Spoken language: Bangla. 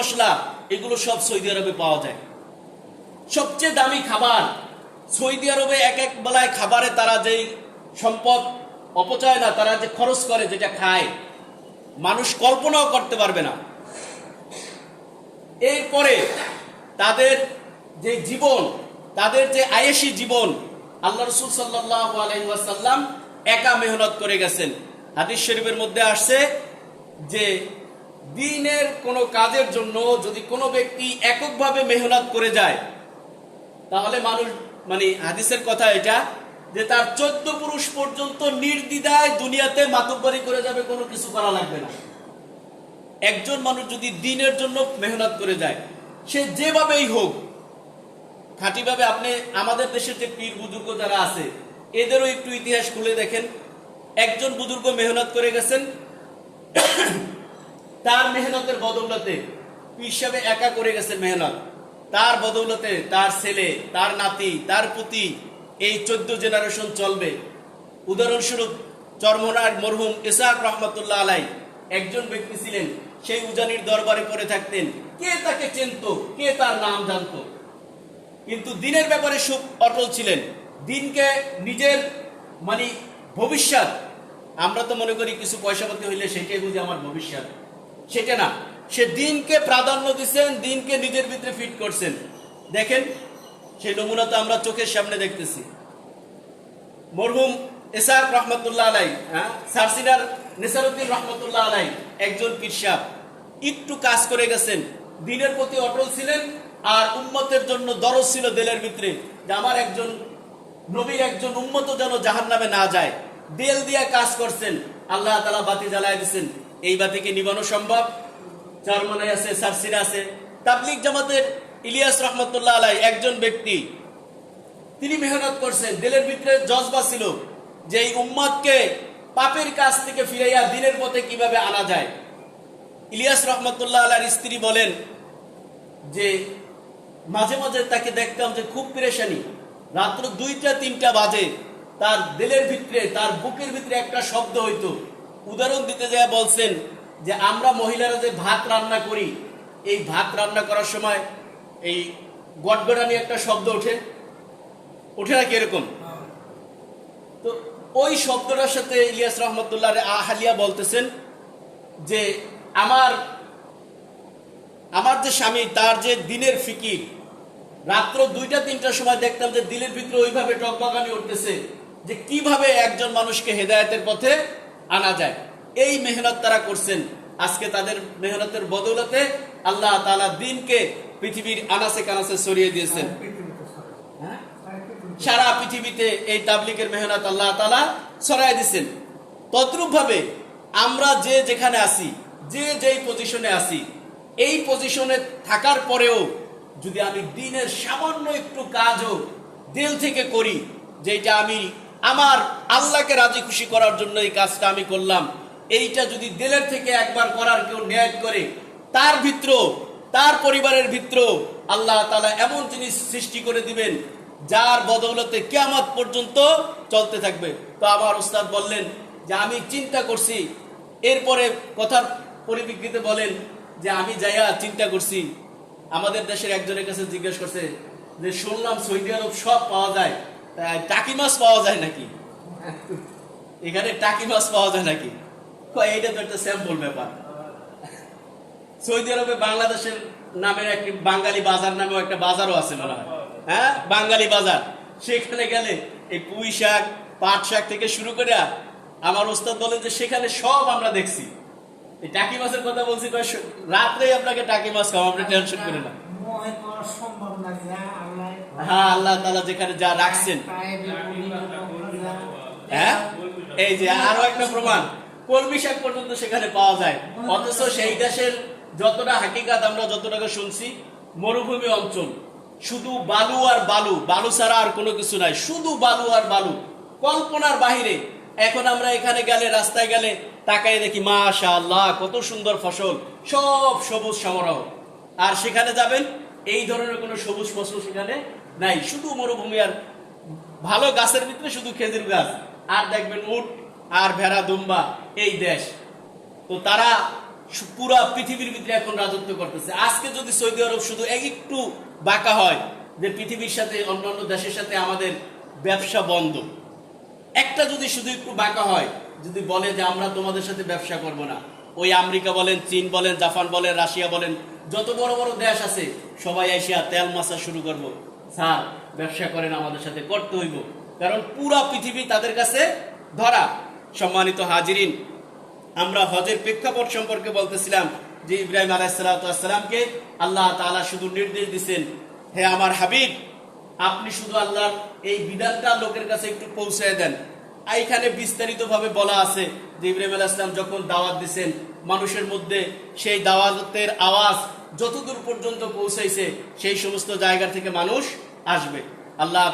মশলা, এগুলো সব সৌদি আরবে পাওয়া যায়। সবচেয়ে দামি খাবার, সৌদি আরবে এক এক বেলায় খাবারে তারা যেই সম্পদ অপচয় না, তারা যে খরচ করে যেটা খায়, মানুষ কল্পনাও করতে পারবে না। এরপরে তাদের যে জীবন, তাদের যে আয়েসি জীবন, আল্লাহ রসুল সাল্লাহ আলহিহাসাল্লাম একা মেহনত করে গেছেন। হাদিস শরীফের মধ্যে আসছে যে দিনের কোনো কাজের জন্য যদি কোনো ব্যক্তি এককভাবে মেহনত করে যায়, তাহলে মানুষ মানে হাদিসের কথা এটা, যে তার চোদ্দ পুরুষ পর্যন্ত নির্দ্বিধায় দুনিয়াতে মাতব্বরি করে যাবে, কোনো কিছু করা লাগবে না। একজন মানুষ যদি দিনের জন্য মেহনত করে যায়, সে যেভাবেই হোক, খাঁটিভাবে আপনি, আমাদের দেশের যে পীর বুজুর্গ যারা আছে, এদেরও একটু ইতিহাস খুলে দেখেন। একজন বুজুর্গ মেহনত করে গেছেন তার মেহনতের বদৌলতে হিসাবে একা করে গেছেন মেহনত। তার বদৌলতে তার ছেলে, তার নাতি, তার পুতি, এই চোদ্দ জেনারেশন চলবে। উদাহরণস্বরূপ চরমনার মরহুম ইসাক রহমতুল্লাহ আলাই একজন ব্যক্তি ছিলেন, সেই উজানির দরবারে পড়ে থাকতেন। কে তাকে চেনত, কে তার নাম জানতো। কিন্তু দিনের ব্যাপারে সুখ অটল ছিলেন। দিনকে নিজের মানে ভবিষ্যৎ, আমরা তো মনে করি কিছু পয়সাপতি হইলে সেটাই বুঝি আমার ভবিষ্যৎ। সেটা না। সে দিনকে প্রাধান্য দিচ্ছেন দিনকে নিজের ভিতরে ফিট করছেন। দেখেন, সেই নমুনা তো আমরা চোখের সামনে দেখতেছি। মরহুম এসাক রহমতুল্লাহ আলাই হ্যাঁ? সারসিনার নেসারুদ্দিন রহমতুল্লাহ আলাই, একজন পিরসাব একটু কাজ করে গেছেন। দিনের প্রতি অটল ছিলেন আর উম্মতের জন্য দরজ ছিল দেলের ভিতরে যে আমার একজন নবীর একজন উম্মত যেন জাহান নামে না যায়। দেল দিয়া কাজ করছেন, আল্লাহ তালা বাতি জ্বালায় দিচ্ছেন এই বাতিকে নিবানো সম্ভব। চারমানে আছে, সারসিরা আছে। তাবলিক জামাতের ইলিয়াস রহমতুল্লাহ আলাই একজন ব্যক্তি। তিনি মেহনত করছেন। দিলের ভিতরে জজবা ছিল যে এই উম্মাদকে পাপের কাছ থেকে ফিরাইয়া দিনের পথে কীভাবে আনা যায়। ইলিয়াস রহমতুল্লাহ আলার স্ত্রী বলেন যে, মাঝে মাঝে তাকে দেখতাম যে খুব পেরেশানি। রাত্র দুইটা, তিনটা বাজে। তার দিলের ভিতরে, তার বুকের ভিতরে একটা শব্দ হইতো। উদাহরণ দিতে যায় বলছেন যে আমরা মহিলারা যে ভাত রান্না করি, এই ভাত রান্না করার সময় এই গটগড়ানি একটা শব্দ ওঠে। ওঠে নাকি এরকম? তো ওই শব্দটার সাথে ইলিয়াস রহমতুল্লাহ আহালিয়া বলতেছেন যে আমার আমার যে স্বামী, তার যে দিনের ফিকির, রাত্র দুইটা, তিনটার সময় দেখতাম যে দিলের ভিতরে ওইভাবে টকবাগানি উঠতেছে যে কীভাবে একজন মানুষকে হেদায়তের পথে আনা যায়। এই মেহনত তারা করছেন। আজকে তাদের মেহনতের বদৌলতে আল্লাহ তালা দিনকে পৃথিবীর আনাসে কানাসে সরিয়ে দিয়েছেন? সারা পৃথিবীতে এই তাবলিকের মেহনত আল্লাহ তালা ছড়াই দিচ্ছেন তদ্রুপ ভাবে আমরা যে যেখানে আছি, যে যেই পজিশনে আছি, এই পজিশনে থাকার পরেও যদি আমি দিনের সামান্য একটু কাজও দিল থেকে করি যেটা আমি আমার আল্লাহকে রাজি খুশি করার জন্য এই কাজটা আমি করলাম। এইটা যদি দিলের থেকে একবার করার কেউ ন্যায় করে, তার ভিতর, তার পরিবারের ভিতর আল্লাহ তালা এমন জিনিস সৃষ্টি করে দিবেন, যার বদৌলতে কেয়ামত পর্যন্ত চলতে থাকবে। তো আমার উস্তাদ বললেন যে, আমি চিন্তা করছি। এরপরে কথার পরিপ্রেক্ষিতে বলেন যে, আমি যাইয়া চিন্তা করছি। আমাদের দেশের একজনের কাছে জিজ্ঞেস করছে যে, শুনলাম সৌদি আরব সব পাওয়া যায়। টাকি মাছ পাওয়া যায় নাকি? এখানে টাকি মাছ পাওয়া যায় নাকি? এইটা তো একটা স্যাম্পল ব্যাপার। সৌদি আরবে বাংলাদেশের নামের একটি বাঙালি বাজার নামেও একটা বাজারও আছে মনে হয়। হ্যাঁ? বাঙালি বাজার। সেখানে গেলে এই পুঁই শাক, পাট শাক থেকে শুরু করে আমার ওস্তাদ বলেন যে সেখানে সব আমরা দেখছি। এই টাকি মাছের কথা বলছি রাত্রেই আপনাকে টাকি মাছ খাওয়া আপনি টেনশন করে না। হ্যাঁ আল্লাহ তালা যেখানে যা রাখছেন। হ্যাঁ এই যে আরও একটা প্রমাণ। কলমি শাক পর্যন্ত সেখানে পাওয়া যায়? অথচ সেই দেশের যতটা হাকিকাত আমরা যতটাকে শুনছি মরুভূমি অঞ্চল। শুধু বালু আর বালু বালু ছাড়া আর কোনো কিছু নাই। শুধু বালু আর বালু। কল্পনার বাহিরে। এখন আমরা এখানে গেলে রাস্তায় গেলে তাকাই দেখি মাশা আল্লাহ কত সুন্দর ফসল। সব সবুজ সমারোহ। আর সেখানে যাবেন? এই ধরনের কোনো সবুজ ফসল সেখানে নাই। শুধু মরুভূমি আর ভালো গাছের ভিতরে শুধু খেজুর গাছ, আর দেখবেন উট, আর ভেড়া, দুম্বা, এই দেশ। তো তারা পুরা পৃথিবীর ভিতরে এখন রাজত্ব করতেছে। আজকে যদি সৌদি আরব শুধু এক একটু বাঁকা হয়, যে পৃথিবীর সাথে, অন্যান্য দেশের সাথে আমাদের ব্যবসা বন্ধ। একটা যদি শুধু একটু বাঁকা হয়, যদি বলে যে আমরা তোমাদের সাথে ব্যবসা করব না, ওই আমেরিকা বলেন, চীন বলেন, জাপান বলেন, রাশিয়া বলেন যত বড় বড় দেশ আছে, সবাই এসিয়া তেল মাসা শুরু করব। স্যার, ব্যবসা করেন, আমাদের সাথে করতে হইব। কারণ পুরা পৃথিবী তাদের কাছে ধরা। সম্মানিত হাজিরিন, আমরা হজের প্রেক্ষাপট সম্পর্কে বলতেছিলাম যে ইব্রাহিম আলাইসালামকে আল্লাহ তাআলা শুধু নির্দেশ দিচ্ছেন হে আমার হাবিব, আপনি শুধু আল্লাহর এই বিধানটা লোকের কাছে একটু পৌঁছায় দেন। এইখানে বিস্তারিত ভাবে বলা আছে যে ইব্রাহিম আলাহ ইসলাম যখন দাওয়াত দিচ্ছেন মানুষের মধ্যে সেই দাওয়াতের আওয়াজ যতদূর পর্যন্ত পৌঁছাইছে, সেই সমস্ত জায়গা থেকে মানুষ আসবে। আল্লাহ